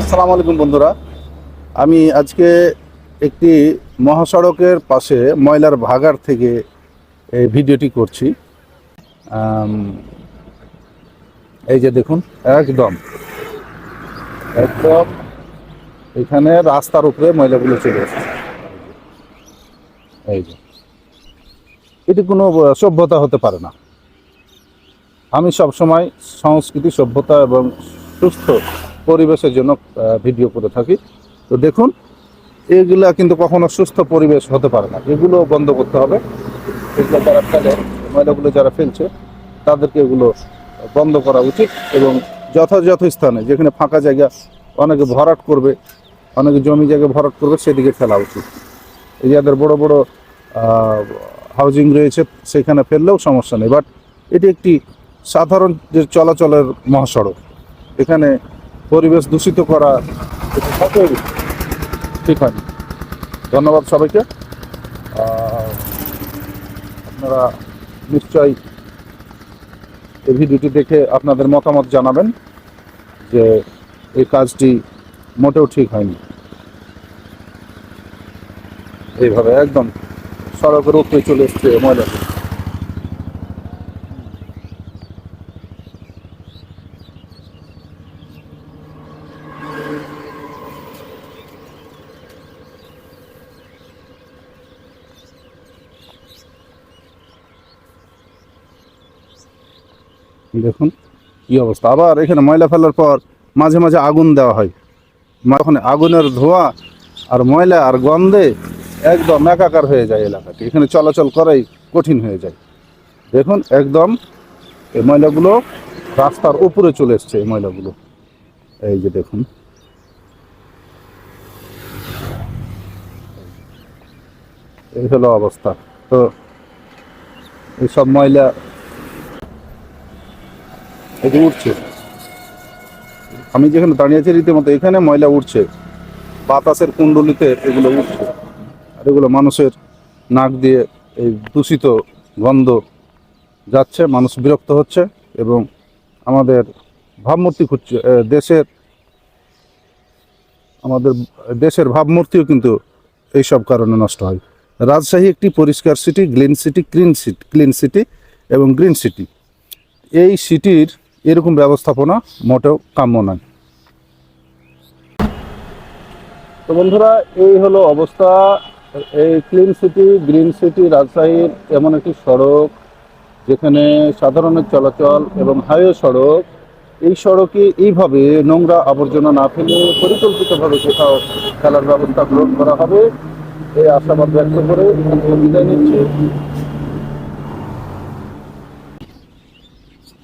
আসসালামু আলাইকুম বন্ধুরা। আমি আজকে একটি মহাসড়কের পাশে ময়লার ভাগার থেকে এই ভিডিওটি করছি। এই যে দেখুন, একদম। একদম এখানে রাস্তার উপরে ময়লাগুলো চলে এসেছে এই যে। এটি কোনো সভ্যতা হতে পারে না। আমি সবসময় সংস্কৃতি, সভ্যতা এবং সুস্থ পরিবেশের জন্য ভিডিও করে থাকি। তো দেখুন, এগুলা কিন্তু কখনো সুস্থ পরিবেশ হতে পারে না। এগুলো বন্ধ করতে হবে। এগুলো যারা ফেলে, ময়লাগুলো যারা ফেলছে, তাদেরকে এগুলো বন্ধ করা উচিত এবং যথাযথ স্থানে, যেখানে ফাঁকা জায়গা, অনেকে ভরাট করবে, অনেকে জমি জায়গা ভরাট করবে, সেদিকে ফেলা উচিত। এই যাদের বড় বড় হাউজিং রয়েছে, সেখানে ফেললেও সমস্যা নেই। বাট এটি একটি সাধারণ যে চলাচলের মহাসড়ক। এখানে পরিবেশ দূষিত করা ঠিক হয়নি। ধন্যবাদ সবাইকে। আপনারা নিশ্চয়ই এই ভিডিওটি দেখে আপনাদের মতামত জানাবেন যে এই কাজটি মোটেও ঠিক হয়নি। এইভাবে একদম সড়কের উপরে চলে এসছে ময়লা দেখুন, কি অবস্থা। আবার এখানে ময়লা ফেলার পর মাঝে মাঝে আগুন দেওয়া হয়। ওখানে আগুনের ধোঁয়া আর ময়লা আর গন্ধে একদম একাকার হয়ে যায় এলাকাটি। এখানে চলাচল করাই কঠিন হয়ে যায়। দেখুন, একদম এই ময়লাগুলো রাস্তার উপরে চলে এসছে এই ময়লাগুলো। এই যে দেখুন। এই হলো অবস্থা। তো এইসব ময়লা যে উঠছে। আমি যেখানে দাঁড়িয়ে আছি রীতিমতো এখানে ময়লা উঠছে। বাতাসের কুণ্ডলিতে এগুলো উঠছে। আর এগুলো মানুষের নাক দিয়ে এই দূষিত গন্ধ যাচ্ছে, মানুষ বিরক্ত হচ্ছে এবং আমাদের ভাবমূর্তি খুঁজছে। দেশের, আমাদের দেশের ভাবমূর্তিও কিন্তু এইসব কারণে নষ্ট হয়। রাজশাহী একটি পরিষ্কার city clean city, clean city clean city এবং গ্রিন সিটি। এই সিটির এরকম ব্যবস্থাপনা মোটেও কাম্য নয়। তো বন্ধুরা, এই হলো অবস্থা। এই ক্লিন সিটি গ্রিন সিটি রাজশাহীর এমন একটি সড়ক যেখানে সাধারণের চলাচল এবং হাইওয়ে সড়ক, এই সড়কে এইভাবে নোংরা আবর্জনা না ফেলে পরিকল্পিতভাবে কোথাও ফেলার ব্যবস্থা গ্রহণ করা হবে। এই আশাবাদ ব্যক্ত করে বিদায় নিচ্ছি।